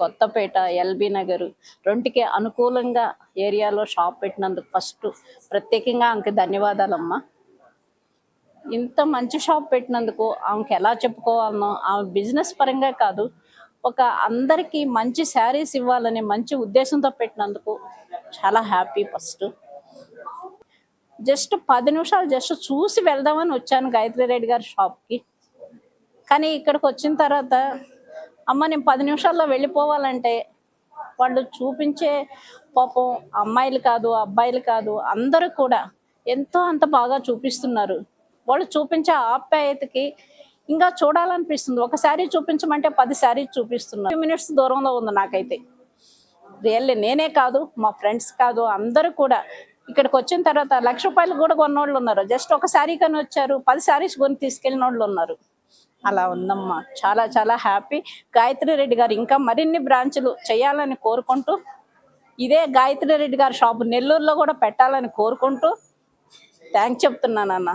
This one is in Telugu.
కొత్తపేట ఎల్బీ నగర్ రెండుకి అనుకూలంగా ఏరియాలో షాప్ పెట్టినందుకు ఫస్ట్ ప్రత్యేకంగా ఆమెకి ధన్యవాదాలమ్మా. ఇంత మంచి షాప్ పెట్టినందుకు ఆమెకి ఎలా చెప్పుకోవాలనో ఆమె బిజినెస్ పరంగా కాదు ఒక అందరికీ మంచి శారీస్ ఇవ్వాలనే మంచి ఉద్దేశంతో పెట్టినందుకు చాలా హ్యాపీ ఫస్ట్. జస్ట్ పది నిమిషాలు జస్ట్ చూసి వెళ్దామని వచ్చాను గాయత్రి రెడ్డి గారి షాప్కి. కానీ ఇక్కడికి వచ్చిన తర్వాత అమ్మ నేను పది నిమిషాల్లో వెళ్ళిపోవాలంటే వాళ్ళు చూపించే పాపం అమ్మాయిలు కాదు అబ్బాయిలు కాదు అందరూ కూడా ఎంతో అంత బాగా చూపిస్తున్నారు. వాళ్ళు చూపించే ఆప్యాయతకి ఇంకా చూడాలనిపిస్తుంది. ఒక శారీ చూపించమంటే పది శారీ చూపిస్తున్నారు. మినిట్స్ దూరంలో ఉంది నాకైతే. రియల్లీ నేనే కాదు మా ఫ్రెండ్స్ కాదు అందరూ కూడా ఇక్కడికి వచ్చిన తర్వాత లక్ష రూపాయలు కూడా కొన్నోళ్ళు ఉన్నారు. జస్ట్ ఒక శారీ కానీ వచ్చారు పది శారీస్ కొని తీసుకెళ్ళిన వాళ్ళు ఉన్నారు. అలా ఉందమ్మా. చాలా చాలా హ్యాపీ. గాయత్రి రెడ్డి గారు ఇంకా మరిన్ని బ్రాంచులు చేయాలని కోరుకుంటూ ఇదే గాయత్రి రెడ్డి గారి షాపు నెల్లూరులో కూడా పెట్టాలని కోరుకుంటూ థ్యాంక్స్ చెప్తున్నాను అన్న